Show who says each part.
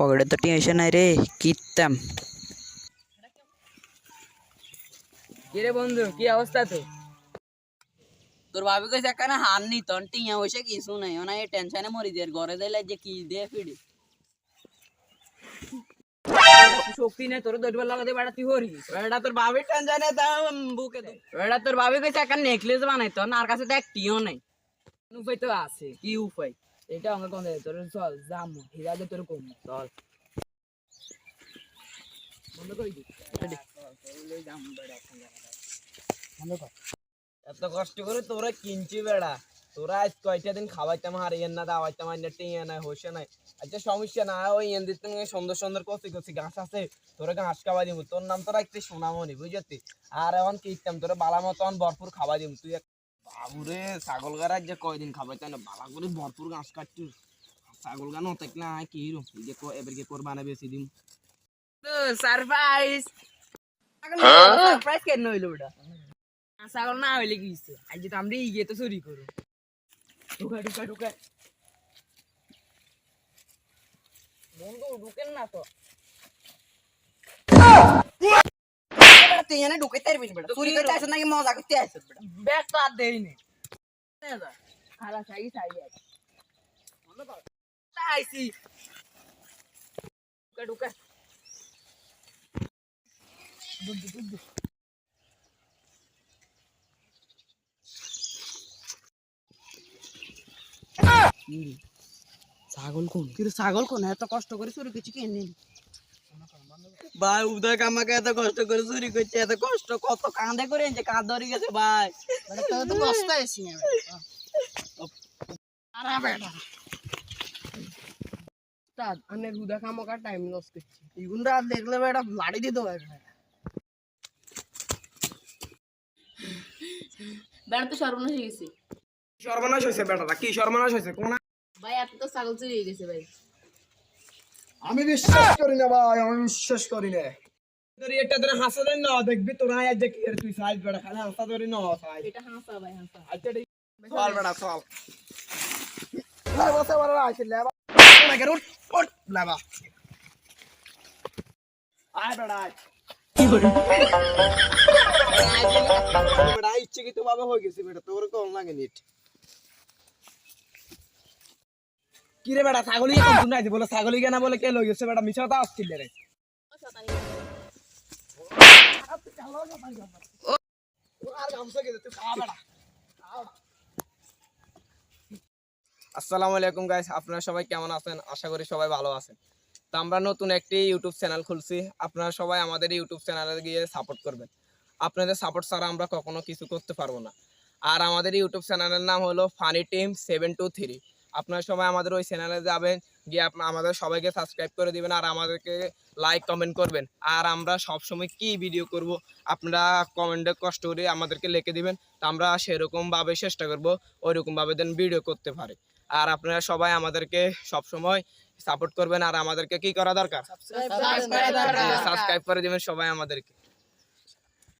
Speaker 1: পকেটে তো টেনশন নাই রে কিতাম
Speaker 2: কিরে বন্ধু কি অবস্থা তো
Speaker 1: তোর ভাবি কইছে একখানে হার নি তন টিয়া বসে কিছু নাই ওনা এই টেনশনে মরি দিয়ে ঘরে দিলে যে কি দিয়ে ফিডি
Speaker 2: শক্তি নেই তোর দৌড়বার লাগাতে বেড়া তুই হরি
Speaker 1: এটা তোর ভাবির টেনশনে তা বুকে দে।
Speaker 2: এটা তোর ভাবি কইছে একটা নেকলেস বানাই তো আর কাছে তো একটিও নাই। উপায় তো আছে কি উপায়? এটা আমার কোন তোর চল যাম হিরা দে তোর কম চল বন্ধ করে দি
Speaker 3: এত কষ্ট করে তোরা কিনছি বেড়া তোরা আজ কয়টা দিন খাওয়াইতাম হারিয়েন না দাওয়াইতাম আর টিয়া নাই হোসে নাই আচ্ছা সমস্যা না ওই এন দিতে সুন্দর সুন্দর কচি কচি ঘাস আছে তোরা ঘাস খাওয়াই দিব তোর নাম তো রাখতে সোনামণি বুঝতি আর এখন কিনতাম তোরা বালা মতন ভরপুর খাওয়াই দিব তুই বাবুরে ছাগল গাড়ার যে কয়দিন খাওয়াইতাম না? বালা করে ভরপুর ঘাস কাটছি। ছাগল গান অতেক না কি এই যে ক- এবার কি কোরবানে বেশি দিম
Speaker 2: সারপ্রাইজ সারপ্রাইজ কেন হইল ওটা ছাগল না হইলে কি হইছে? আজ তো আমরা ইয়ে তো চুরি করো। ঢুকা ঢুকা ঢুকা। বন্ধু ঢুকেন না তো?
Speaker 1: তুই এনে ঢুকে তার বেশ বেটা চুরি করতে আসছ নাকি মজা করতে আসছ বেটা
Speaker 2: ব্যাগ তো আর দেই নি খালা সাই সাই আছে আইসি ঢুকা ঢুকা
Speaker 1: ছাগল কোন
Speaker 2: কিন্তু ছাগল কোন এত কষ্ট করে চুরি করছি কে নেই
Speaker 1: ভাই উদয় আমাকে এত কষ্ট করে চুরি করছে এত কষ্ট কত কাঁদে করে যে কাঁদ ধরে গেছে ভাই।
Speaker 2: তো তো কষ্ট রুদা খামকা টাইম লস করছি। দেখলে বেটা লাড়ি দিতে পারবে
Speaker 4: বেড়া তো সর্বনাশ হয়ে গেছে।
Speaker 3: সর্বনাশ হয়েছে বেটাটা কি সর্বনাশ হয়েছে? কোন
Speaker 4: ভাই এত তো ছাগল চুরি হয়ে গেছে ভাই।
Speaker 3: আমি বিশ্বাস করি না ভাই আমি বিশ্বাস করি না। তোর এটা তোর হাসা দেন না দেখবি তোর আয় যে কি তুই সাইজ বেড়া খালি হাসা ধরে না সাইজ।
Speaker 4: এটা হাসা ভাই হাসা।
Speaker 3: আচ্ছা ঠিক চল বেড়া চল। লেবা বড় আছে লেবা না কেন উঠ উঠ লেবা। আয় বেড়া আয়। কি করে বেড়া ইচ্ছে কি তো বাবা হয়ে গেছে বেটা তোর কোন লাগে নিট। কি রে বেটা, ছাগলি বলে ছাগলি বলে কে লই গেছে বেটা? মিছা কথা আসছিল রে। আসসালামু আলাইকুম গাইস আপনারা সবাই কেমন আছেন? আশা করি সবাই ভালো আছেন। তো আমরা নতুন একটি ইউটিউব চ্যানেল খুলছি। আপনারা সবাই আমাদের ইউটিউব চ্যানেলে গিয়ে সাপোর্ট করবেন। আপনাদের সাপোর্ট ছাড়া আমরা কখনো কিছু করতে পারব না। আর আমাদের ইউটিউব চ্যানেলের নাম হলো funny team seven two three আপনারা সবাই আমাদের ওই চ্যানেলে যাবেন গিয়ে আপনা- আমাদের সবাইকে সাবস্ক্রাইব করে দিবেন আর আমাদেরকে লাইক কমেন্ট করবেন। আর আমরা সবসময় কি ভিডিও করব আপনারা কমেন্টে কষ্ট করে আমাদেরকে লিখে দিবেন তো আমরা সেরকমভাবে চেষ্টা করব ওইরকমভাবে দেন ভিডিও করতে পারি। আর আপনারা সবাই আমাদেরকে সবসময় সাপোর্ট করবেন আর আমাদেরকে কি করা দরকার? সাবস্ক্রাইব করে দিবেন সবাই আমাদেরকে।